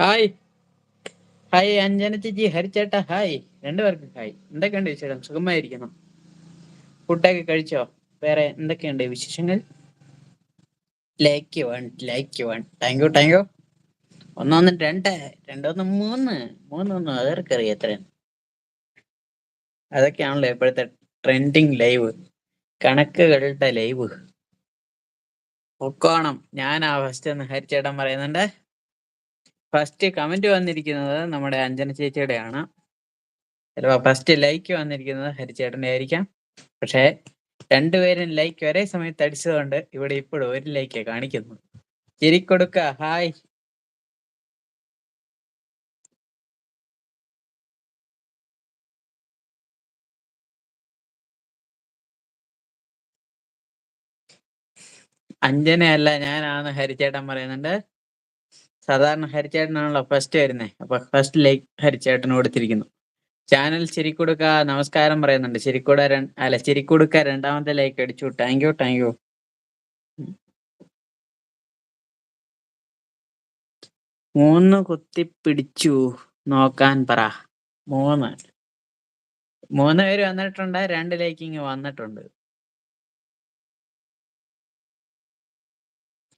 Hi. Hi Anjana ചേച്ചി ഹരിച്ചേട്ട hi. രണ്ടുപേർക്കും ഹായ്. എന്തൊക്കെയുണ്ട് വിശേഷം? സുഖമായിരിക്കണം ഫുഡൊക്കെ കഴിച്ചോ? വേറെ എന്തൊക്കെയുണ്ട് വിശേഷങ്ങൾ? Like one like one. Thank you thank you. ഒന്നൊന്ന് രണ്ട്. രണ്ടൊന്ന് മൂന്ന്. മൂന്നൊന്ന് അവർക്കറിയാം എത്ര അതൊക്കെയാണല്ലോ ഇപ്പോഴത്തെ ട്രെൻഡിങ് ലൈവ്. കണക്കുകളുടെ ലൈവ്. പൊക്കോണം ആ ഫസ്റ്റ് എന്ന് ഹരിച്ചേട്ടൻ പറയുന്നുണ്ട്. ഫസ്റ്റ് കമന്റ് വന്നിരിക്കുന്നത് നമ്മുടെ അഞ്ജന ചേച്ചിയുടെയാണ്. ചിലപ്പോ ഫസ്റ്റ് ലൈക്ക് വന്നിരിക്കുന്നത് ഹരിച്ചേട്ടന്റെ ആയിരിക്കാം. പക്ഷേ രണ്ടുപേരും ലൈക്ക് ഒരേ സമയത്ത് അടിച്ചതുകൊണ്ട് ഇവിടെ ഇപ്പോഴും ഒരു ലൈക്ക് കാണിക്കുന്നു. ചിരിക്കൊടുക്ക ഹായ് അഞ്ജനയല്ല ഞാനാണ് ഹരിച്ചേട്ടൻ പറയുന്നുണ്ട്. സാധാരണ ഹരിച്ചേട്ടനാണല്ലോ ഫസ്റ്റ് വരുന്നത് അപ്പൊ ഫസ്റ്റ് ലൈക്ക് ഹരിച്ചേട്ടന് കൊടുത്തിരിക്കുന്നു. ചാനൽ ചിരിക്കുടുക്ക നമസ്കാരം പറയുന്നുണ്ട്. ചിരിക്കുട അല്ല ചിരിക്കുടുക്ക രണ്ടാമത്തെ ലൈക്ക് അടിച്ചു. താങ്ക് യു താങ്ക് യു മൂന്ന് കുത്തിപ്പിടിച്ചു നോക്കാൻ പറ. മൂന്ന്. മൂന്ന് പേര് വന്നിട്ടുണ്ട്. രണ്ട് ലൈക്ക് ഇങ്ങ് വന്നിട്ടുണ്ട്.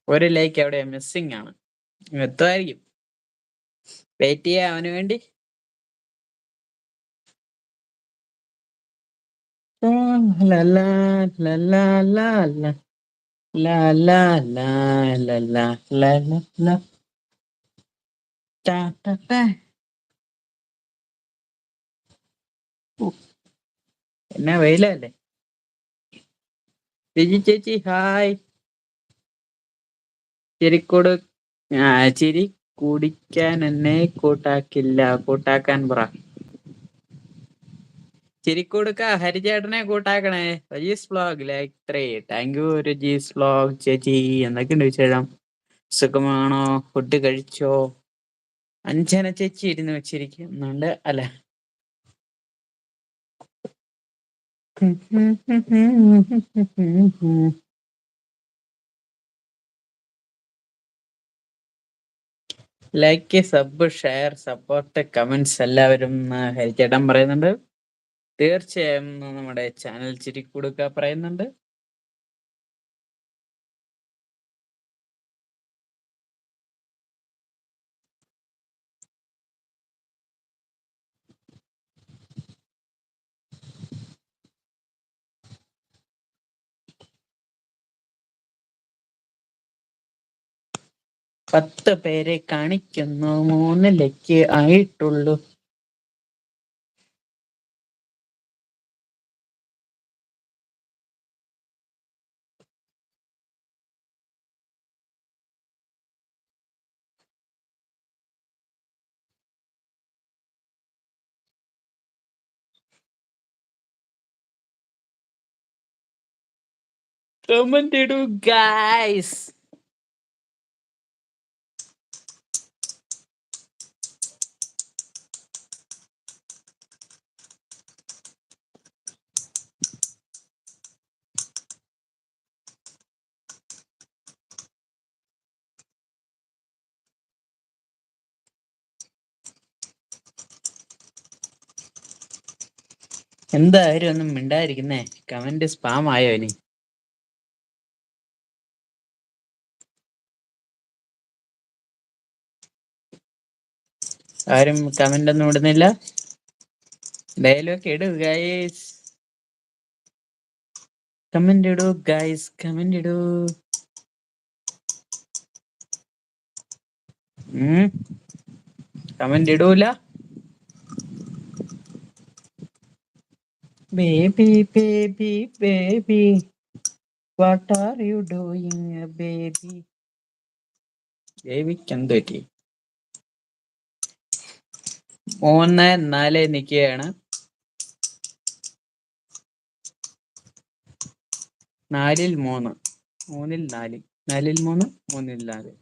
ഒരു ലൈക്ക് അവിടെ മിസ്സിംഗ് ആണ്. എത്തുമായിരിക്കും വെയിറ്റ് ചെയ്യാ അവന് വേണ്ടി എന്നാ വെയിലല്ലേ ചേച്ചി ഹായ് ചെരിക്കോട് ചിരി കുടിക്കാൻ എന്നെ കൂട്ടാക്കില്ല. കൂട്ടാക്കാൻ പറ. ചിരിക്കൊടുക്ക ഹരിചേട്ടനെ കൂട്ടാക്കണേ. Rajees vlog like thank you Rajees vlog ചേച്ചി. എന്തൊക്കെയുണ്ട് വിശേഷം? സുഖമാണോ? ഫുഡ് കഴിച്ചോ? അഞ്ചന ചേച്ചി ഇരുന്ന് വെച്ചിരിക്കുന്നുണ്ട് അല്ല? Like sub share support comments എല്ലാവരും ഹരിച്ചേട്ടൻ പറയുന്നുണ്ട്. തീർച്ചയായും നമ്മുടെ ചാനൽ ചിരിക്കൊടുക്ക പറയുന്നുണ്ട്. പത്ത് പേരെ കാണിക്കുന്നു. മൂന്നിലേക്ക് ആയിട്ടുള്ളൂ. കമന്റ് ഇടൂ ഗൈസ് എന്തായാലും ഒന്നും മിണ്ടായിരിക്കുന്നേ കമന്റ് സ്പാം ആയോ ഇനി? ആരും കമന്റ് ഒന്നും ഇടുന്നില്ല. ഡയലോഗ് ഇടൂ ഗൈസ് കമന്റ് ഇടൂ ഗൈസ് കമന്റ് ഇടൂ. കമന്റ് ഇടൂല. Baby baby baby what are you doing baby ദേവിക്ക് എന്ത് പറ്റി? മൂന്ന് നാല് നിൽക്കുകയാണ്. നാലിൽ മൂന്ന്. മൂന്നിൽ നാല്. നാലിൽ മൂന്ന് മൂന്നിൽ നാല്.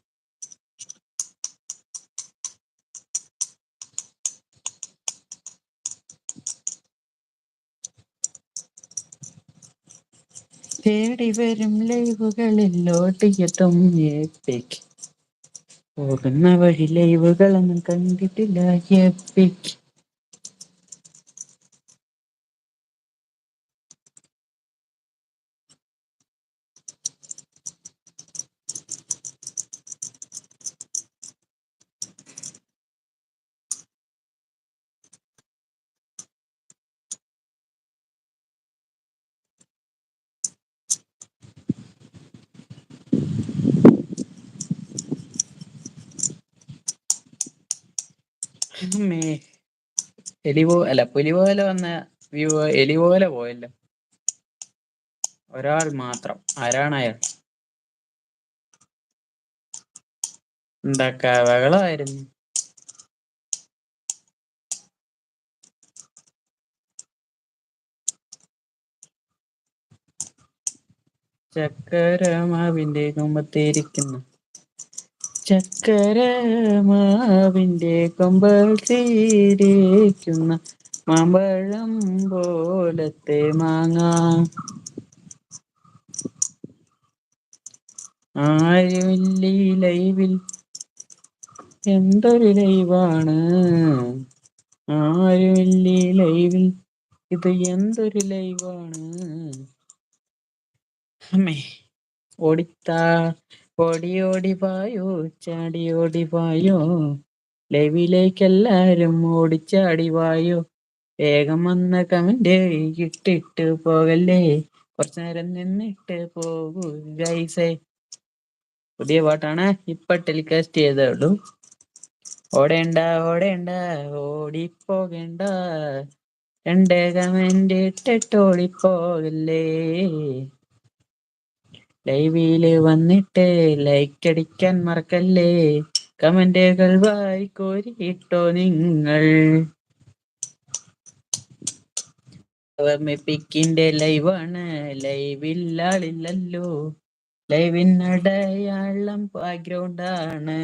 തേടി വരും ലൈവുകളിൽ ഓടിയെത്തും എപ്പിക് പോകുന്ന വഴി ലൈവുകളൊന്നും കണ്ടിട്ടില്ല എപ്പിക് അമ്മേ എലി പോ അല്ല പുലി പോലെ വന്ന വ്യൂ എലി പോലെ പോയല്ലോ. ഒരാൾ മാത്രം. ആരാണ് അയാൾ? എന്തൊക്കെ ബഹളമായിരുന്നു ചക്കരമാവിന്റെ കൊമ്പത്തിരിക്കുന്നു ചക്കരമാവിന്റെ തീരേക്കുന്ന മാമ്പഴം പോലത്തെ മാങ്ങ. ആരുമില്ലി ലൈവിൽ എന്തൊരു ലൈവാണ്? ആരുമില്ലി ലൈവിൽ ഇത് എന്തൊരു ലൈവാണ്? അമ്മേ ഓടിത്താ ഓടി ഓടി പായോ ചാടി ഓടി പായോ. ലൈവിലേക്ക് എല്ലാരും ഓടിച്ചാടി വായോ. വേഗം വന്ന കമന്റ് ഇട്ടിട്ട് പോകല്ലേ? കുറച്ചു നേരം നിന്നിട്ട് പോകൂ ഗൈസേ. പുതിയ പാട്ടാണ് ഇപ്പൊ ടെലികാസ്റ്റ് ചെയ്തേ ഓടേണ്ട ഓടേണ്ട ഓടിപ്പോകേണ്ട. രണ്ട് കമന്റ് ഇട്ടിട്ട് ഓടിപ്പോകല്ലേ? ലൈവിൽ വന്നിട്ട് ലൈക്ക് അടിക്കാൻ മറക്കല്ലേ? കമന്റുകൾ വായിക്കോരിട്ടോ നിങ്ങൾ. പിക്കിന്റെ ലൈവാണ്. ലൈവിൽ ലൈവിനടയാളം ബാക്ക്ഗ്രൗണ്ട് ആണ്.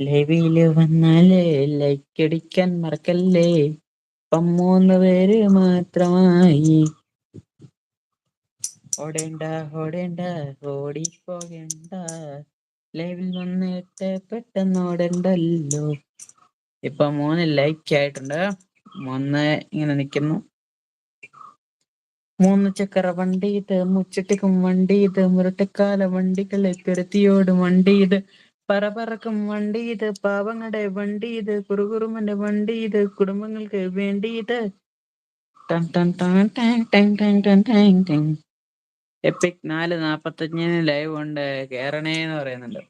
ലൈവിൽ വന്നാലേ ലൈക്ക് അടിക്കാൻ മറക്കല്ലേ? പമ്മൂന്ന് മൂന്ന് പേര് മാത്രമായി. ഓടേണ്ട ഓടേണ്ട ഓടിപ്പോകേണ്ട. ലൈവിൽ വന്നിട്ട് പെട്ടെന്ന് ഓടണ്ടല്ലോ. ഇപ്പൊ മൂന്ന് ലൈക്ക് ആയിട്ടുണ്ട്. മൂന്ന് ഇങ്ങനെ നിൽക്കുന്നു മൂന്ന് ചക്കര വണ്ടി ഇത് മുച്ചട്ടിക്കും വണ്ടി ഇത് മുരട്ടക്കാല വണ്ടികളെ പെരുത്തിയോടും വണ്ടി ഇത് പറപറക്കും വണ്ടി ഇത് പാവങ്ങളുടെ വണ്ടി ഇത് കുറുകുറുമന്റെ വണ്ടി ഇത് കുടുംബങ്ങൾക്ക് വേണ്ടി ഇത്. ടൻ ടൻ ടൻ ടാങ് ടാങ് ടാങ് ടാങ് ടാങ് ടാങ്. എപ്പിക് നാല് നാപ്പത്തഞ്ചിന് ലൈവ് ഉണ്ട്. കേറണേ എന്ന് പറയുന്നുണ്ട്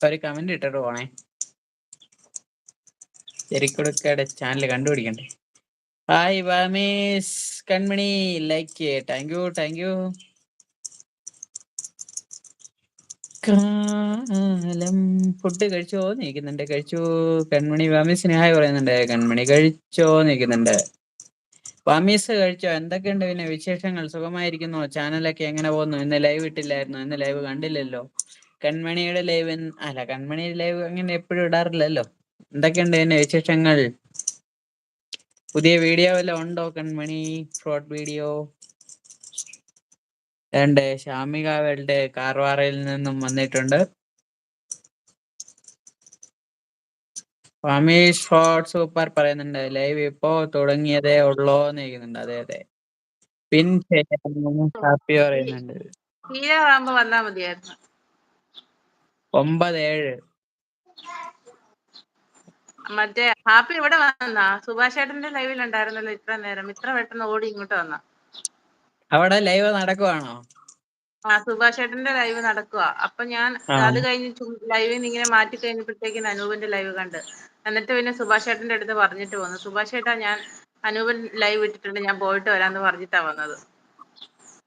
ഒരു കമന്റ് ഇട്ടിട്ട് പോണേ. ചെരിക്കുടുക്കയുടെ ചാനൽ കണ്ടുപിടിക്കണ്ടേ? Hi ബാമീസ് Kanmani like thank you thank you കാലം. ഫുഡ് കഴിച്ചോ നിൽക്കുന്നുണ്ട് കഴിച്ചു. കൺമണി വാമീസിന് ഹായ് പറയുന്നുണ്ട്. കൺമണി കഴിച്ചോ നിൽക്കുന്നുണ്ട് വാമീസ് കഴിച്ചോ? എന്തൊക്കെയുണ്ട് പിന്നെ വിശേഷങ്ങൾ? സുഖമായിരിക്കുന്നു? ചാനലൊക്കെ എങ്ങനെ പോകുന്നു? ഇന്ന് ലൈവ് ഇട്ടില്ലായിരുന്നു? ഇന്ന് ലൈവ് കണ്ടില്ലല്ലോ. കൺമണിയുടെ ലൈവ് അല്ല കൺമണിയുടെ ലൈവ് അങ്ങനെ എപ്പോഴും ഇടാറില്ലല്ലോ. എന്തൊക്കെയുണ്ട് പിന്നെ വിശേഷങ്ങൾ? പുതിയ വീഡിയോ വല്ലതും ഉണ്ടോ? കൺമണി ഷോർട്ട് വീഡിയോ രണ്ട് ഷാമിക വേൾഡ് കാർവാറയിൽ നിന്നും വന്നിട്ടുണ്ട്. റമേഷ് ഷോർട്ട് സൂപ്പർ പറയുന്നുണ്ട്. ലൈവ് ഇപ്പോ തുടങ്ങിയതേ ഉള്ളോ എന്ന് ചോദിക്കുന്നുണ്ട്. അതെ അതെ. പിൻ ഹാപ്പി പറയുന്നുണ്ട്. വന്നാ മതിയായിരുന്നു. ഒമ്പത് ഏഴ്. മറ്റേ ഹാപ്പി ഇവിടെ വന്നാ? സുഭാഷ് ചേട്ടന്റെ ലൈവിൽ ഉണ്ടായിരുന്നല്ലോ ഇത്ര നേരം. ഇത്ര പെട്ടെന്ന് ഓടി ഇങ്ങോട്ട് വന്ന. അവിടെ ലൈവ് നടക്കുവാണോ? ആ സുഭാഷ് ചേട്ടന്റെ ലൈവ് നടക്കുക അപ്പൊ ഞാൻ. അത് കഴിഞ്ഞ് ലൈവിൽ നിന്ന് ഇങ്ങനെ മാറ്റി കഴിഞ്ഞപ്പോഴത്തേക്കും അനൂപിന്റെ ലൈവ് കണ്ട്. എന്നിട്ട് പിന്നെ സുഭാഷ് ചേട്ടന്റെ അടുത്ത് പറഞ്ഞിട്ട് വന്നു. സുഭാഷ് ചേട്ടാ ഞാൻ അനൂപൻ ലൈവ് ഇട്ടിട്ടുണ്ട്. ഞാൻ പോയിട്ട് വരാന്ന് പറഞ്ഞിട്ടാ വന്നത്.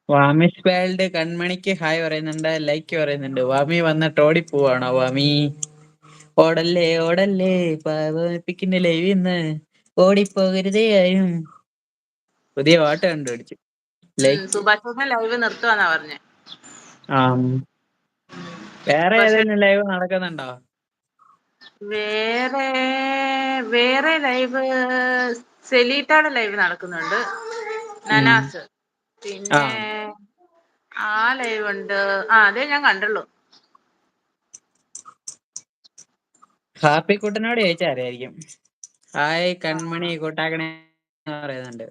വാമിഷ് വേൾഡ് കൺമണിക്ക് ഹായ് പറയുന്നുണ്ട്. ലൈക്ക് പറയുന്നുണ്ട്. വാമി വന്നിട്ട് ഓടി പോവാണോ വാമി? ഓടല്ലേ ഓടല്ലേ. പാവപ്പിക്കുന്ന ലൈവ് ഇന്ന്. ഓടിപ്പോകരുതേ ആരും. പുതിയ പാട്ട് കണ്ടുപിടിച്ചു. സുഭാഷ് ലൈവ് നിർത്തുവാന്നാ പറഞ്ഞേ. വേറെ ഏതെങ്കിലും ലൈവ് നടക്കുന്നുണ്ടോ? വേറെ വേറെ ലൈവ് സെലീറ്റയുടെ ലൈവ് നടക്കുന്നുണ്ട്. നനാസ്. പിന്നെ ആ. ലൈവ് ഉണ്ട്. ആ അതേ ഞാൻ കണ്ടുള്ളൂ. ഹാപ്പി കുട്ടനോട് ചോദിച്ചാരായിരിക്കും ഹായ് കൺമണി കൂട്ടാക്കണേ പറയുന്നുണ്ട്.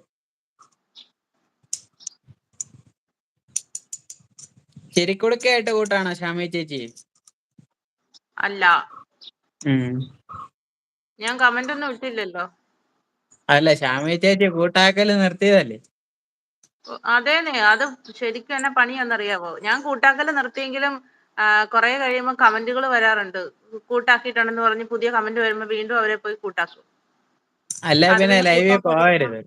ചിരിക്കുടുക്കായിട്ട് കൂട്ടാണോ ഷാമി ചേച്ചി? അല്ല. ഞാൻ കമന്റ് ഒന്നും ഇട്ടില്ലല്ലോ. അല്ല ഷാമി ചേച്ചി കൂട്ടാക്കൽ നിർത്തിയതല്ലേ? അതേനെ അത് ശരിക്കും എന്നെ പണിയാന്നറിയാവോ? ഞാൻ കൂട്ടാക്കൽ നിർത്തിയെങ്കിലും കൊറേ കഴിയുമ്പോൾ കമന്റുകൾ വരാറുണ്ട്. കൂട്ടാക്കിയിട്ടുണ്ടെന്ന് പറഞ്ഞ് പുതിയ കമന്റ് വരുമ്പോ വീണ്ടും അവരെ പോയി കൂട്ടാക്കും. അല്ല പിന്നെ ലൈവിൽ പോകരുത്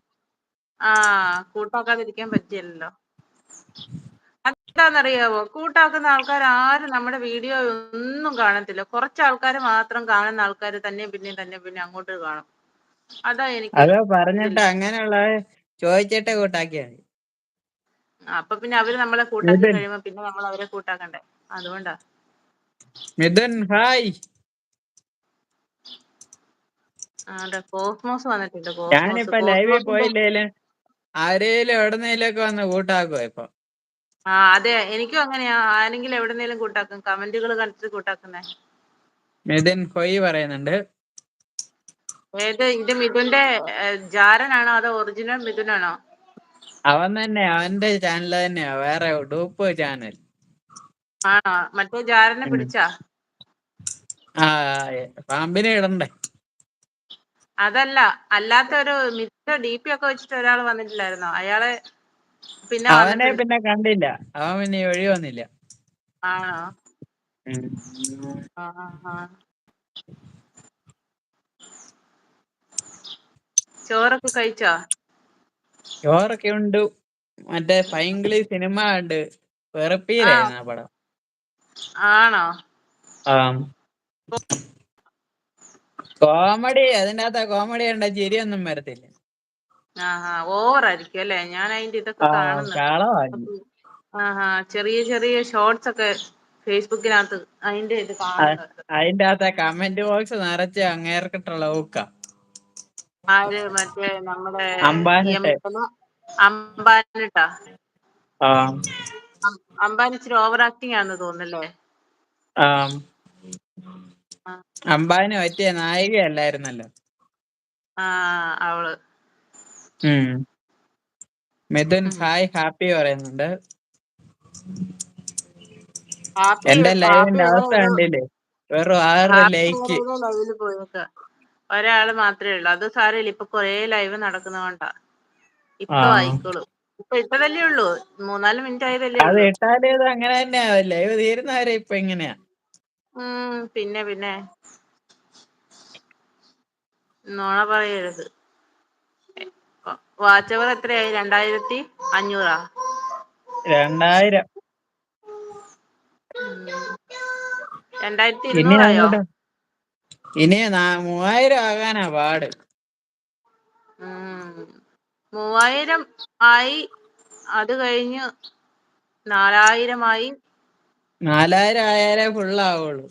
ആ കൂട്ടാക്കാതിരിക്കാൻ പറ്റിയല്ലോ എന്താണെന്നറിയാവോ കൂട്ടാക്കുന്ന ആൾക്കാർ ആരും നമ്മുടെ വീഡിയോ ഒന്നും കാണത്തില്ല. കുറച്ച് ആൾക്കാർ മാത്രം കാണുന്ന ആൾക്കാർ തന്നെ പിന്നെ തന്നെ പിന്നെ അങ്ങോട്ട് കാണും. അതാ എനിക്ക് അതോ പറഞ്ഞിട്ട് അങ്ങനെയുള്ള ചോദിച്ചിട്ട് കൂട്ടാക്കിയാ മതി. അപ്പൊ പിന്നെ അവർ നമ്മളെ കൂട്ടാക്കി. കഴിയുമ്പോ പിന്നെ നമ്മൾ അവരെ കൂട്ടാക്കണ്ടേ? അതുകൊണ്ടാ. മിഥുൻ ഹായ്. കോസ്മോസ് വന്നിട്ടുണ്ട് ഞാനിപ്പോ ലൈവിൽ പോയില്ലേലും ആരേലും എവിടുന്നേലൊക്കെ വന്ന് കൂട്ടാക്കുവോ ഇപ്പൊ. ആ അതെ. എനിക്കും അങ്ങനെയാ. ആരെങ്കിലും എവിടെന്നേലും കൂട്ടാക്കും. കമന്റുകൾ കണ്ടിട്ട് കൂട്ടാക്കുന്നേ. മിഥുൻ കൊയ് പറയുന്നുണ്ട്. ഏത്? ഇത് മിഥുന്റെ ജാരനാണോ അതോ ഒറിജിനൽ മിഥുനാണോ? അവൻ തന്നെ. അവന്റെ ചാനൽ തന്നെയാ. വേറെ ഡൂപ്പ് ചാനൽ ആണോ? മറ്റേ ജാരനെ പിടിച്ചാ? ആ പാമ്പിനെ ഇടണ്ടേ? അതല്ല. അല്ലാത്ത ഒരു മിഥുന്റെ ഡി പി ഒക്കെ വെച്ചിട്ട് ഒരാൾ വന്നിട്ടില്ലായിരുന്നോ? അയാളെ പിന്നെ അവനെ പിന്നെ കണ്ടില്ല. അവൻ പിന്നെ ഒഴി വഴി വന്നില്ല. ആണോ? ആ. ചോറൊക്കെ കഴിച്ചോ? ചോറൊക്കെ ഉണ്ട്. മറ്റേ പൈങ്കിളി സിനിമ ഉണ്ട് വെറുപ്പിയിലായിരുന്നു ആ പടം. ആണോ? ആ. കോമഡി അതിന്റെ അകത്ത് കോമഡി കണ്ട ചിരിയൊന്നും വരത്തില്ല. ആഹാ ഓവർ അല്ലെ? ഞാൻ അതിന്റെ ഇതൊക്കെ ആ കാണുന്നുണ്ട് ആഹാ ചെറിയ ചെറിയ ഷോർട്സ് ഒക്കെ ഫേസ്ബുക്കിനകത്ത് അതിന്റെ ഇത് അതിന്റെ അകത്തെ കമന്റ് ബോക്സ് നിറച്ച് അങ്ങേർക്കിട്ടുള്ള ഊക്ക. ആര് മറ്റേ നമ്മുടെ അംബാനിട്ടാ? അംബാനി ഇച്ചിരി ഓവർ ആക്ടിങ് ആണെന്ന് തോന്നുന്നല്ലേ? അംബാനി പറ്റിയ നായികയല്ലായിരുന്നല്ലോ? ആ അവൾ. ഉം. മിഥുൻ. ഹായ് ഹാപ്പി പറയുന്നുണ്ട്. ഹാപ്പി എന്റെ ലൈവിന്റെ അവസ്ഥ കണ്ടില്ലേ? വെറും ആറ് ഹാപ്പി ലൈക്ക് ഇവിടെ ലൈവിൽ പോയേക്ക. ഒരാൾ മാത്രമേ ഉള്ളൂ. അത് സാരമില്ല. ഇപ്പൊ കൊറേ ലൈവ് നടക്കുന്നതുകൊണ്ടാ ഇപ്പൊ ആയിക്കോളൂ. ഇപ്പൊ ഇട്ടതല്ലേ ഉള്ളൂ. മൂന്നാൽ മിനിറ്റ് ആയതല്ലേ അത് ഉള്ളൂ. ഇട്ടാലും ഇത് അങ്ങനെ തന്നെയാ ലൈവ് തീരുന്നവരെ ഇപ്പൊ ഇങ്ങനെയാ. ഉം പിന്നെ പിന്നെ. നോണ പറയരുത്. വാച്ചവർ എത്രയായി? രണ്ടായിരത്തി അഞ്ഞൂറാ? രണ്ടായിരം. രണ്ടായിരത്തി ഇനി ഇരുന്നൂറായോ? മൂവായിരം ആകാനാ പാട്. മൂവായിരം ആയി. അത് കഴിഞ്ഞ് നാലായിരമായി. നാലായിരം ആയാലേ ഫുള്ളാവുള്ളൂ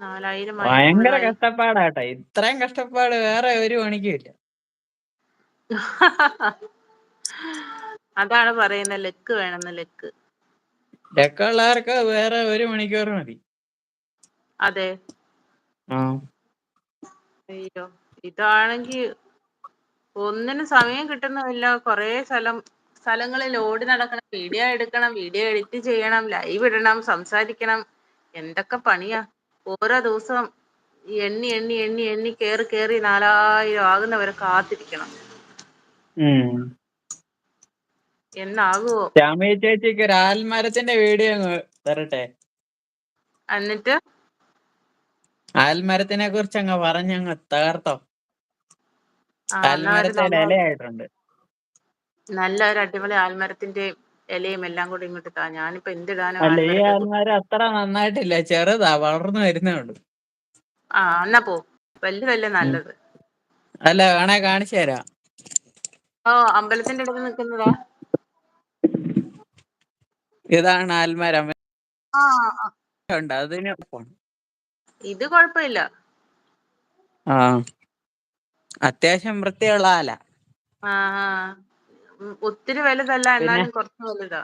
ഉം നാലായിരമായി ഭയങ്കര കഷ്ടപ്പാടാട്ടോ. ഇത്രയും കഷ്ടപ്പാട് വേറെ ഒരു പണിക്കും ഇല്ല. അതാണ് പറയുന്ന ലക്ക് വേണമെന്ന് ലക്ക്. ലക്കുള്ളവർക്ക് വേറെ ഒരു മണിക്കൂർ മതി. അതെ. അയ്യോ ഇതാണെങ്കി ഒന്നിനും സമയം കിട്ടുന്നുമില്ല കൊറേ സ്ഥലം സ്ഥലങ്ങളിൽ ഓടി നടക്കണം വീഡിയോ എടുക്കണം വീഡിയോ എഡിറ്റ് ചെയ്യണം ലൈവ് ഇടണം സംസാരിക്കണം. എന്തൊക്കെ പണിയാ? ഓരോ ദിവസം എണ്ണി എണ്ണി എണ്ണി എണ്ണി കേറി കേറി നാലായിരം ആകുന്നവരെ കാത്തിരിക്കണം. എന്നാകുവോ ശ്യാമി ചേച്ചിക്ക് ഒരു ആൽമരത്തിന്റെ വീഡിയോ തരട്ടെ? എന്നിട്ട്? ആൽമരത്തിനെ കുറിച്ച് അങ്ങ് പറഞ്ഞങ്ങ് തകർത്തോ. ആൽമരത്തെ ഇലയായിട്ടുണ്ട്. നല്ല ഒരു അടിപൊളി ആൽമരത്തിന്റെ ഇലയും എല്ലാം കൂടി ഇങ്ങോട്ട് താ ഞാനിപ്പോ എന്തിടാനും അത്ര നന്നായിട്ടില്ല. ചെറുതാ വളർന്നു വരുന്നേ ഉള്ളൂ. ആ എന്നാ പോ. വലുതല്ലേ. നല്ലത്. അല്ല വേണേ കാണിച്ചു തരാം. ഓ അമ്പലത്തിന്റെ അടുത്ത് നിൽക്കുന്നതാ ഇതാണ് ആൽമരം. ഉണ്ട് അതിന് ഇത് കുഴപ്പമില്ല. ആ. അത്യാവശ്യം വൃത്തിയുള്ള ആല. ആ. ഒത്തിരി വലുതല്ല എന്നാലും കുറച്ച് വലുതാ.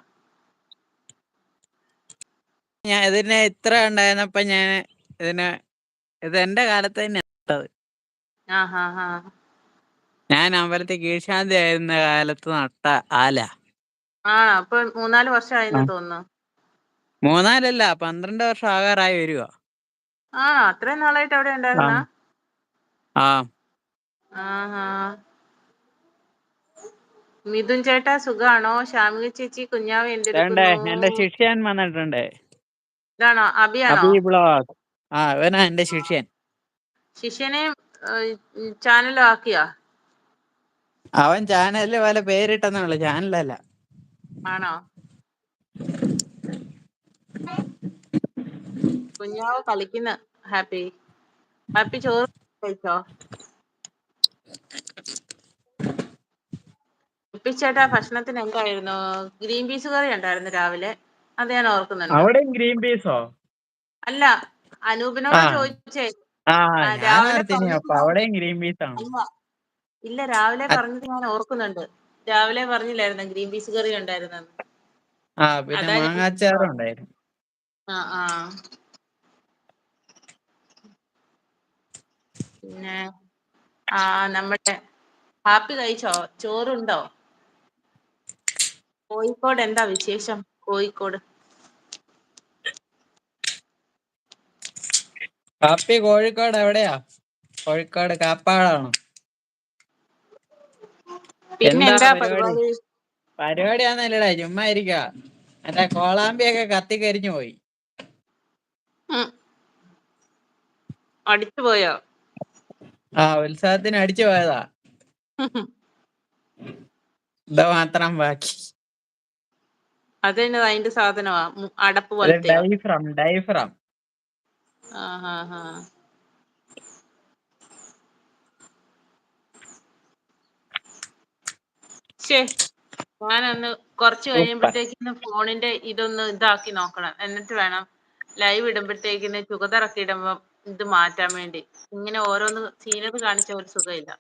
ഞാൻ ഇതിനെ ഇത്ര ഉണ്ടായിരുന്നപ്പോ ഞാൻ ഇതിന് ഇത് എന്റെ കാലത്ത് തന്നെ നട്ടത് ഞാൻ അമ്പലത്തിൽ കീഴ്ശാന്തി ആയിരുന്ന കാലത്ത് നട്ട ആല. മൂന്നാൽ വർഷം. തോന്നുന്നു. മൂന്നാലല്ല പന്ത്രണ്ട് വർഷം ആകാറായി വരുക ആ അത്രയും നാളായിട്ട് അവിടെ ഉണ്ടായിരുന്നു? ആ. മിഥുൻ ചേട്ടാ സുഖാണോ? ശാമിക ചേച്ചി കുഞ്ഞാവ് എന്തെടുക്കുന്നു എന്റെ ശിഷ്യൻ വന്നിട്ടുണ്ട്. ഇതാണോ? അബിയാണോ? അബി ബ്ലോഗ് ആ ഇവനാ എന്റെ ശിഷ്യൻ. ശിഷ്യനെ ചാനൽ ആക്കിയാ അവൻ ചാനലിൽ പല പേരിട്ടെന്നേ ഉള്ളു ചാനലല്ല. ആണോ? കുഞ്ഞാവ് കളിക്കുന്ന ഹാപ്പി. ഹാപ്പി ചോറ് കഴിച്ചോ? ഇപ്പിച്ചേട്ടാ ഭക്ഷണത്തിന് എന്തായിരുന്നു? ഗ്രീൻ പീസ് കറി ഉണ്ടായിരുന്നു രാവിലെ. അത് ഞാൻ ഓർക്കുന്നുണ്ട്. അവിടെയും ഗ്രീൻ പീസോ? അല്ല അനൂപിനോട് ചോദിച്ചേ. രാവിലെ അവിടെയും ഗ്രീൻ പീസ് ആണ് ഇല്ല രാവിലെ പറഞ്ഞത് ഞാൻ ഓർക്കുന്നുണ്ട്. രാവിലെ പറഞ്ഞില്ലായിരുന്നു ഗ്രീൻ പീസ് കറി ഉണ്ടായിരുന്നെന്ന്. ആ പിന്നെ മാങ്ങാച്ചാറും ഉണ്ടായിരുന്നു ആ ആ. പിന്നെ ആ നമ്മുടെ ഹാപ്പി കഴിച്ചോ? ചോറുണ്ടോ? കോഴിക്കോട് എന്താ വിശേഷം? കോഴിക്കോട്. കാപ്പി കോഴിക്കോട് എവിടെയാ? കോഴിക്കോട് കാപ്പാടാണോ? പിന്നെ എന്താ പരിപാടി? ആണല്ലേടാ പരിപാടിയാന്നല്ലടാ ചുമ്മാ ഇരിക്കാ. മറ്റേ കോളാമ്പിയൊക്കെ കത്തിക്കരിഞ്ഞു പോയി. അടിച്ചു പോയോ? ആ ഉത്സവത്തിന് അടിച്ചു പോയതാ. ഇത് മാത്രം ബാക്കി. അതെന്നെ അതിന്റെ സാധനമാ. മു- അടപ്പ് പോലത്തെ. ഡൈഫ്രം ഡൈഫ്രം ശേ ഞാനൊന്ന് കുറച്ച് കഴിയുമ്പോഴത്തേക്കിന്ന് കഴിയുമ്പോഴത്തേക്കിന് ഫോണിന്റെ ഇതൊന്ന് ഇതാക്കി നോക്കണം. എന്നിട്ട് വേണം ലൈവ് ഇടുമ്പോഴത്തേക്കിന് ചുഗതറക്കി ഇടുമ്പോ ഇത് മാറ്റാൻ വേണ്ടി. ഇങ്ങനെ ഓരോന്ന് സീനറി കാണിച്ച ഒരു സുഖമില്ല.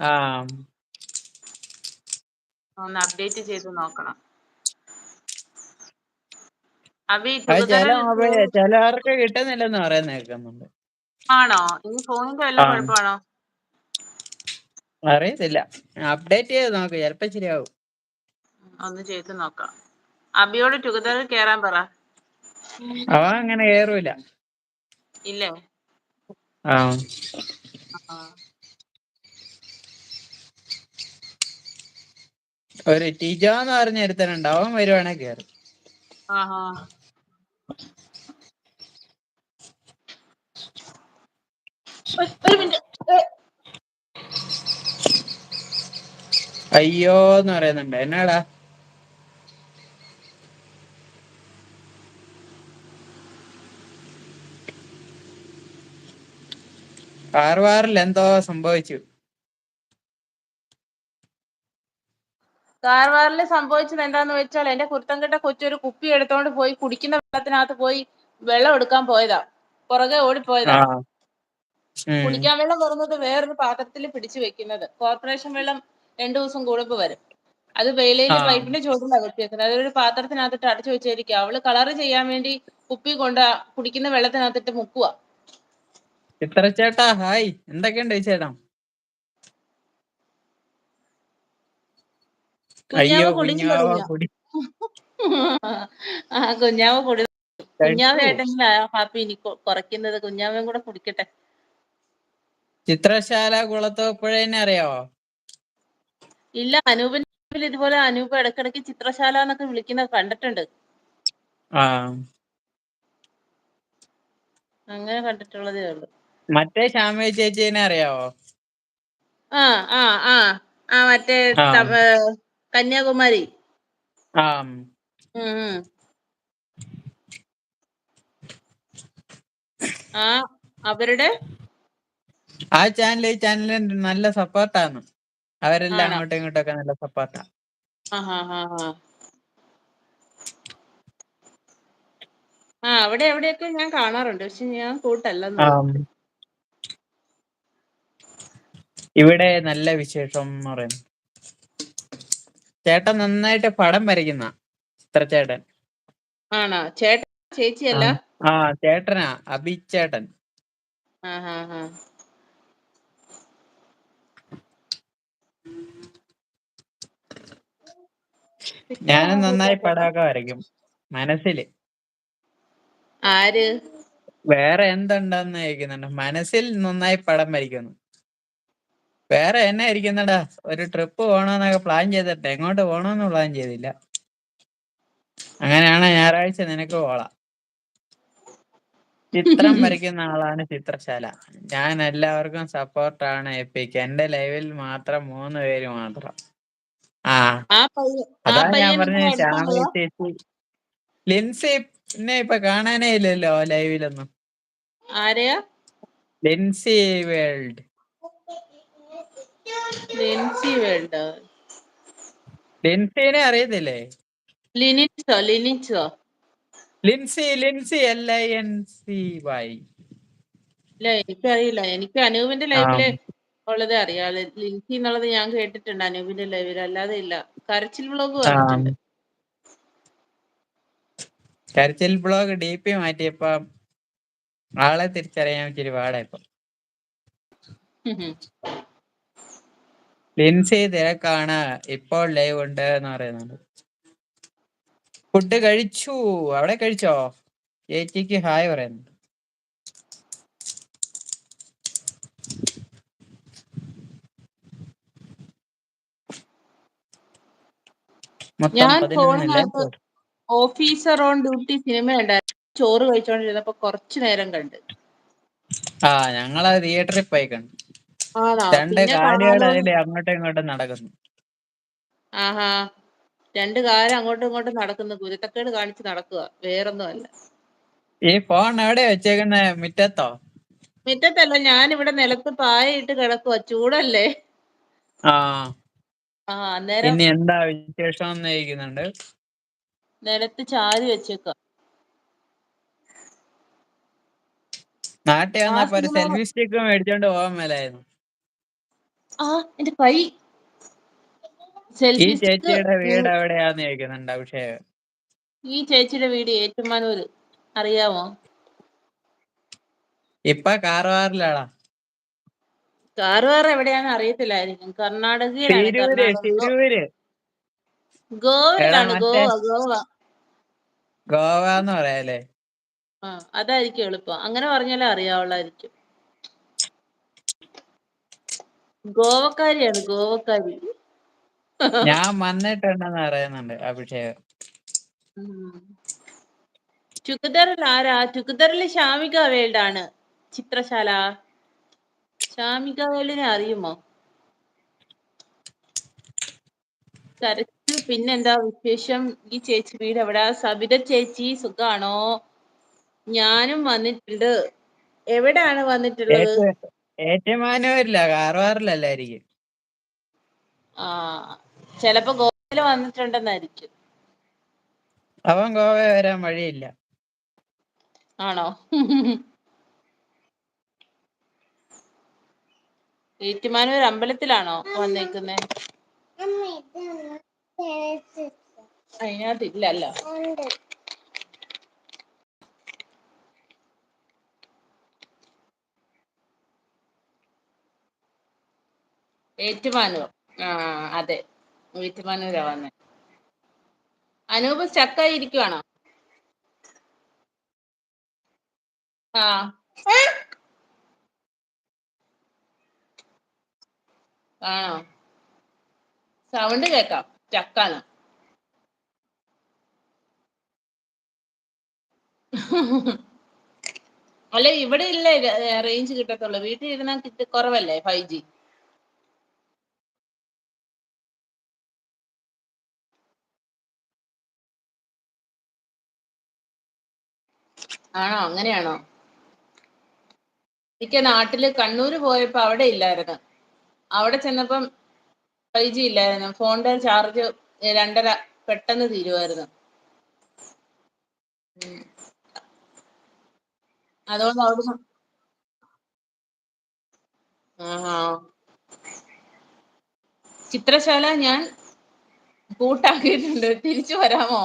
ആ. ഒന്ന് അപ്ഡേറ്റ് ചെയ്ത് നോക്കണം അബി അത് ചില ടുഗദറിൽ മൊബൈൽ ചിലവർക്ക് കിട്ടുന്നില്ലെന്ന് പറയുന്ന കേൾക്കുന്നുണ്ട് ആണോ? ഈ ഫോണിന്റെ വല്ല കുഴപ്പമാണോ? അറിയത്തില്ല. അപ്ഡേറ്റ് ചെയ്ത് നോക്ക് ചിലപ്പോ ശരിയാവും. ഒന്ന് ചെയ്ത് നോക്കാം. അബിയോട് ടുഗദർ കേറാൻ പറ. അവ അങ്ങനെ കേറൂല. ഇല്ലേ? ആ. ഒരു ടിജോ എന്ന് പറഞ്ഞ ഒരുത്തനുണ്ട് അവൻ വരുവാണെ കേറും. ആഹാ. ഒരു ഒരു മിനിറ്റ് അയ്യോ എന്ന് പറയുന്നുണ്ട്. എന്നാടാ? കാർവാറിൽ എന്തോ സംഭവിച്ചു. കാർവാറിൽ സംഭവിച്ചത് എന്താന്ന് വെച്ചാൽ എന്റെ കുരുത്തം കെട്ട കൊച്ചൊരു കുപ്പി എടുത്തോണ്ട് പോയി കുടിക്കുന്ന വെള്ളത്തിനകത്ത് പോയി വെള്ളം എടുക്കാൻ പോയതാ. പുറകെ ഓടിപ്പോയതാ. കുടിക്കാൻ വെള്ളം വരുന്നത് വേറൊരു പാത്രത്തിൽ പിടിച്ചു വെക്കുന്നത്. കോർപ്പറേഷൻ വെള്ളം രണ്ടു ദിവസം കൂടുമ്പോ വരും. അത് വെയിലയിൽ പൈപ്പിന്റെ ചോട്ടിലാണ് വെച്ചേക്കുന്നത് അതൊരു പാത്രത്തിനകത്തിട്ട് അടച്ചു വെച്ചായിരിക്കും അവൾ കളറ് ചെയ്യാൻ വേണ്ടി കുപ്പി കൊണ്ട് കുടിക്കുന്ന വെള്ളത്തിനകത്തിട്ട് മുക്കുക ചിത്ര ചേട്ടാ ഹായ്. എന്തൊക്കെയുണ്ട് ചേട്ടാ അയ്യോ കുഞ്ഞാവ് കുഞ്ഞാവ കുടി ആ കുഞ്ഞാവ് കുടി കുഞ്ഞാവ് കഴിച്ചു ഏട്ടെങ്കിലും ഹാപ്പി ഇനി കുറയ്ക്കുന്നത്? കുഞ്ഞാവയും കൂടെ കുടിക്കട്ടെ. ചിത്രശാല കുളത്തോപ്പുഴേനെ അറിയാവോ? ഇല്ല അനൂപിന്റെ ഇതുപോലെ അനൂപ് ഇടക്കിടക്ക് ചിത്രശാല എന്നൊക്കെ വിളിക്കുന്നത് കണ്ടിട്ടുണ്ട്. ആ. അങ്ങനെ കണ്ടിട്ടുള്ളതേ ഉള്ളൂ. മറ്റേ ശ്യാമ ചേച്ചീനെ അറിയാവോ? ആ ആ ആ. ആ മറ്റേ കന്യാകുമാരി. ആ. ആ അവരുടെ ആ ചാനൽ ഈ ചാനലിന് നല്ല സപ്പോർട്ടാണ് അവരെല്ലാം അങ്ങോട്ടും ഇങ്ങോട്ടും ഒക്കെ നല്ല സപ്പോർട്ടാ ആ. ആ അവിടെ എവിടെയൊക്കെ ഞാൻ കാണാറുണ്ട്. പക്ഷെ ഞാൻ കൂട്ടല്ല ഇവിടെ നല്ല വിശേഷം എന്ന് പറയുന്നു. ചേട്ടൻ നന്നായിട്ട് പടം വരയ്ക്കുന്ന ചിത്രചേട്ടൻ. ആണോ? ചേട്ടൻ ചേച്ചിയല്ല? ആ ചേട്ടനാ. അഭിചേട്ടൻ. ആ ആ ഹാ. ഞാനും നന്നായി പടമൊക്കെ വരയ്ക്കും മനസ്സിൽ. ആര്? വേറെ എന്തുണ്ടെന്ന് ചോദിക്കുന്നുണ്ട്. മനസ്സിൽ നന്നായി പടം വരയ്ക്കുന്നു. വേറെ എന്നാ ഇരിക്കുന്നടാ ഒരു ട്രിപ്പ് പോകണമെന്നൊക്കെ പ്ലാൻ ചെയ്തിട്ട് എങ്ങോട്ട് പോകണമെന്ന് പ്ലാൻ ചെയ്തില്ല. അങ്ങനെയാണ് ഞായറാഴ്ച നിനക്ക് പോളാം ചിത്രം വരയ്ക്കുന്ന ആളാണ് ചിത്രശാല. ഞാൻ എല്ലാവർക്കും സപ്പോർട്ടാണ് എപ്പിക്ക്. എന്റെ ലൈവിൽ മാത്രം മൂന്ന് പേര് മാത്രം. ആ. അതാ ഞാൻ പറഞ്ഞ ഇവിടെ ചേച്ചി. ലിൻസി പിന്നെ ഇപ്പൊ കാണാനേ ഇല്ലല്ലോ ലൈവിലൊന്നും. ആരെയാ? ലിൻസി വേൾഡ്. ലിൻസി വേൾഡ്. ലിൻസിനെ അറിയത്തില്ലേ? ലിനിച്ചോ ലിനിച്ചോ? Lincy Lincy L I N C Y. ഇല്ല എനിക്കറിയില്ല. എനിക്ക് അനൂപിന്റെ ലൈഫിൽ ലൈവിൽ ഉള്ളത് അറിയാം ലിൻസി എന്നുള്ളത് ഞാൻ കേട്ടിട്ടുണ്ട് അനൂപിന്റെ ലൈവിൽ അല്ലാതെ ഇല്ല. കരച്ചിൽ വ്ളോഗ് കരച്ചിൽ ബ്ലോഗ് ഡി പി മാറ്റിയപ്പോ ആളെ തിരിച്ചറിയാൻ ഇച്ചിരി പാടായിപ്പോ ലിൻസി തിരക്കാണ്. ഇപ്പോൾ ലൈവ് ഉണ്ട് എന്ന് പറയുന്നുണ്ട്. ഫുഡ് കഴിച്ചു. അവിടെ കഴിച്ചോ? ചേച്ചിക്ക് ഹായ് പറയുന്നു. മൊത്തം ഞാൻ പതിനൊന്നല്ലേ ഓഫീസർ ഓൺ ഡ്യൂട്ടി സിനിമ ഉണ്ടായിരുന്നു ചോറ് കഴിച്ചോണ്ടിരുന്നപ്പോ കുറച്ചു നേരം കണ്ട്. ആ ഞങ്ങളത് തിയേറ്ററിൽ പോയി കണ്ടു. ആണോ? രണ്ട് പിന്നെ കാലുകൾ കാണാലോ അതിൽ അങ്ങോട്ടും ഇങ്ങോട്ടും നടക്കുന്നു. ആഹാ. രണ്ട് കാലം അങ്ങോട്ടും ഇങ്ങോട്ടും നടക്കുന്നു. കുരുത്തക്കേട് കാണിച്ച് നടക്കുക വേറൊന്നും അല്ല ഈ ഫോൺ എവിടെ വെച്ചേക്കുന്ന? മുറ്റത്തോ? മുറ്റത്തല്ല. ഞാൻ ഇവിടെ നിലത്ത് പായയിട്ട് കിടക്കുക ചൂടല്ലേ? ആ. ഇനി എന്താ വിശേഷം എന്ന് ചോദിക്കുന്നുണ്ട്? നിലത്ത് ചാരി വെച്ചേക്ക നാട്ടിൽ വന്നപ്പോ ഒരു സെൽഫി സ്റ്റിക്ക് മേടിച്ചോണ്ട് പോകാൻ മേലായിരുന്നു. ആ എന്റെ കൈ. ഈ ചേച്ചിയുടെ വീട് എവിടെയാന്ന് ചോദിക്കുന്നുണ്ട് അഭിഷേക്? ഈ ചേച്ചിയുടെ വീട് ഏറ്റുമാനൂര്. അറിയാമോ ഇപ്പൊ കാർവാറിലാടാ കാറുകാർ എവിടെയാന്ന് അറിയത്തില്ലായിരിക്കും. കർണാടകയിലാണ്. തിരൂര് കർണാടക തിരൂര്. ഗോവയിലാണ്. ഗോവ ഗോവ ഗോവ. എന്ന് പറയാല്ലേ? ആ അതായിരിക്കും എളുപ്പം. അങ്ങനെ പറഞ്ഞാലേ അറിയാവുള്ളായിരിക്കും. ഗോവക്കാരിയാണ് ഗോവക്കാരി. ഞാൻ വന്നിട്ടുണ്ടെന്ന് അറിയുന്നുണ്ട് അഭിഷേകം. ചുക്കുതറിൽ ആരാ? ചുക്കുതറിൽ ശ്യാമിക ആണ് ചിത്രശാല. ശാമിക അറിയുമോ? കരച്ചു പിന്നെന്താ വിശേഷം? ഈ ചേച്ചി വീട് എവിടെ? സബിത ചേച്ചി സുഖാണോ? ഞാനും വന്നിട്ടുണ്ട്. എവിടാണ് വന്നിട്ടുള്ളത്? ഏറ്റ്- ഏറ്റുമാനൂരില്ല കാർവാറിലല്ലായിരിക്കും. ആ ചെലപ്പോ ഗോവയിൽ വന്നിട്ടുണ്ടെന്നായിരിക്കും. അവൻ ഗോവ വരാൻ വഴിയില്ല. ആണോ? ഏറ്റുമാനൂർ അമ്പലത്തിലാണോ വന്നേക്കുന്നേ? അതിനകത്ത് ഇല്ലല്ലോ ഏറ്റുമാനൂർ. ആ അതെ. ഏറ്റുമാനൂരാ വന്നേ. അനൂപ് സ്റ്റക്കായി ഇരിക്കുവാണോ ആ. ആണോ? സൗണ്ട് കേക്കാം സ്റ്റക്കാണ് അല്ല ഇവിടെ ഇല്ല റേഞ്ച് കിട്ടത്തുള്ളൂ. വീട്ടിൽ ഇരുന്നാൽ കിട്ടി കുറവല്ലേ ഫൈവ് ജി ആണോ? അങ്ങനെയാണോ? എനിക്ക് നാട്ടിൽ കണ്ണൂര് പോയപ്പോ അവിടെ ഇല്ലായിരുന്നു. അവിടെ ചെന്നപ്പം ഫൈവ് ജി ഇല്ലായിരുന്നു ഫോണിന്റെ ചാർജ് രണ്ടര പെട്ടെന്ന് തീരുമായിരുന്നു. അതുകൊണ്ട് അവിടുന്ന് ആഹാ. ചിത്രശാല ഞാൻ കൂട്ടാക്കിയിട്ടുണ്ട് തിരിച്ചു വരാമോ?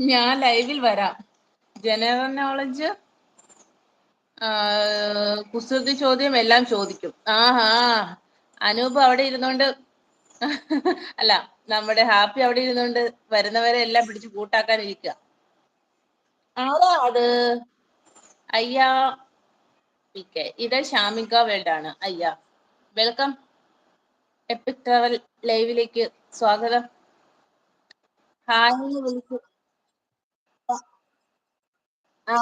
ഞാൻ ലൈവിൽ വരാം. ജനറൽ നോളജ് കുസൃതി ചോദ്യം എല്ലാം ചോദിക്കും. ആഹാ. അനൂപ് അവിടെ ഇരുന്നോണ്ട് അല്ല നമ്മുടെ ഹാപ്പി അവിടെ ഇരുന്നോണ്ട് വരുന്നവരെ എല്ലാം പിടിച്ച് കൂട്ടാക്കാൻ ഇരിക്കുക അത്? അയ്യാ ഓക്കെ ഇത് ഷാമിക ആണ് അയ്യ വെൽക്കം. എപ്പിക് ട്രാവൽ ലൈവിലേക്ക് സ്വാഗതം. ഹായ് വിളിച്ചു ആ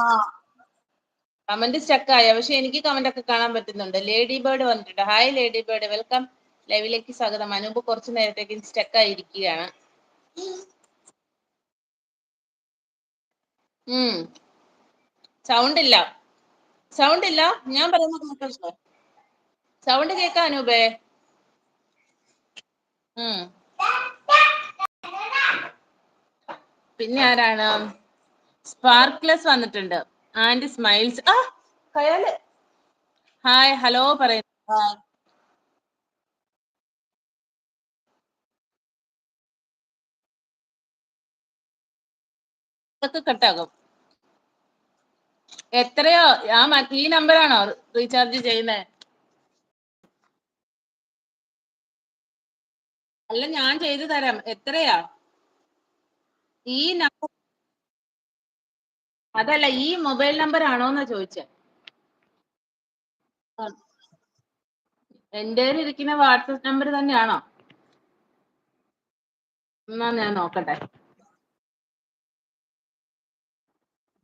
കമന്റ് സ്റ്റക്ക് സ്റ്റക്കായ? പക്ഷെ എനിക്ക് കമന്റ് ഒക്കെ കാണാൻ പറ്റുന്നുണ്ട്. ലേഡി ബേർഡ് വന്നിട്ടുണ്ട്. ഹായ് ലേഡി ബേർഡ് വെൽക്കം ലൈവിലേക്ക് സ്വാഗതം. അനൂപ് കുറച്ചു നേരത്തേക്ക് സ്റ്റക്ക് ആയിരിക്കുകയാണ് സൗണ്ട് ഇല്ല സൗണ്ട് ഇല്ല ഞാൻ പറയുന്നത് കേൾക്കണ്ടോ സൗണ്ട് കേൾക്കാം അനൂപേ? പിന്നെ ആരാണ്? സ്പാർക്ക്ലെസ് വന്നിട്ടുണ്ട്. And smiles. ആ കയാൽ. ഹായ് ഹലോ പറയുന്നു ഇതൊക്കെ കട്ടാകും. എത്രയോ ആ ഈ നമ്പറാണോ റീചാർജ് ചെയ്യുന്നത് അല്ല ഞാൻ ചെയ്തു തരാം. എത്രയാ? ഈ നമ്പർ അതല്ല ഈ മൊബൈൽ നമ്പർ ആണോന്നാ ചോദിച്ചത് എന്റെ ഇരിക്കുന്ന വാട്സപ്പ് നമ്പർ തന്നെയാണോ? എന്നാ ഞാൻ നോക്കട്ടെ.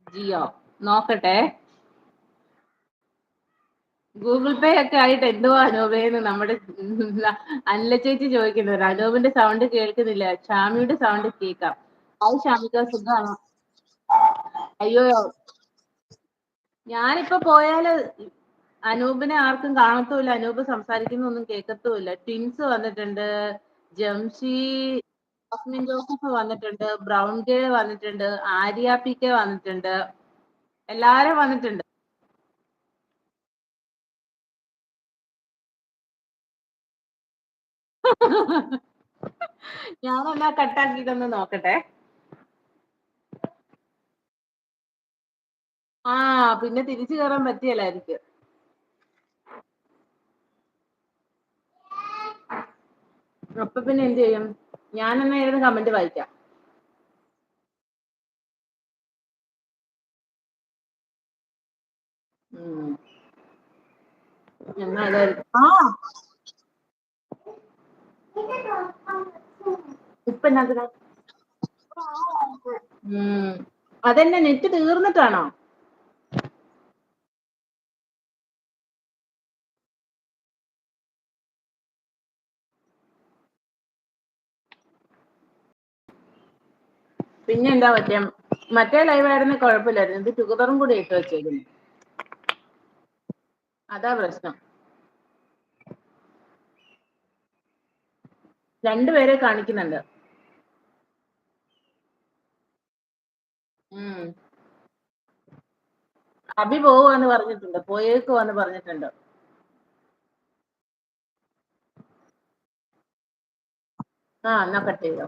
ജിയോ നോക്കട്ടെ. ഗൂഗിൾ പേ ഒക്കെ ആയിട്ട് എന്തുവാ അനൂപേന്ന് നമ്മുടെ അല്ല ചേച്ചി ചോദിക്കുന്നത് അനൂപിന്റെ സൗണ്ട് കേൾക്കുന്നില്ല. ഷാമിയുടെ സൗണ്ട് കേൾക്കാം. ഹായ് ഷാമിക സുഖാണോ അയ്യോ. ഞാനിപ്പോ പോയാൽ അനൂപിനെ ആർക്കും കാണത്തുമില്ല. അനൂപ് സംസാരിക്കുന്നൊന്നും കേൾക്കത്തുമില്ല. ട്വിൻസ് വന്നിട്ടുണ്ട്. ജംഷി ജാസ്മിൻ ജോസഫ് വന്നിട്ടുണ്ട്. ബ്രൗൺ ഗേ വന്നിട്ടുണ്ട്. ആര്യ പി കെ വന്നിട്ടുണ്ട്. എല്ലാരും വന്നിട്ടുണ്ട്. ഞാനെന്നാ കട്ടാക്കിയിട്ടൊന്ന് നോക്കട്ടെ. ആ പിന്നെ തിരിച്ചു കയറാൻ പറ്റിയല്ലായിരിക്കും. അപ്പൊ പിന്നെ എന്ത് ചെയ്യും? ഞാൻ എന്നെ എഴുതുന്ന കമന്റ് വായിക്കാം ആ. ഇപ്പൊ ഉം. അതെന്നെ നെറ്റ് തീർന്നിട്ടാണോ? പിന്നെ എന്താ പറ്റിയ മറ്റേ ലൈവ് ആയിരുന്നു കുഴപ്പമില്ലായിരുന്നു ഇത് ടുഗദറും കൂടി ഇട്ട് വെച്ചേക്കുന്നു. അതാ പ്രശ്നം. രണ്ടുപേരെ കാണിക്കുന്നുണ്ട്. അഭി പോവാന്ന് പറഞ്ഞിട്ടുണ്ട്. പോയേക്കുവാന്ന് പറഞ്ഞിട്ടുണ്ട്. ആ എന്നാ കട്ട് ചെയ്തോ.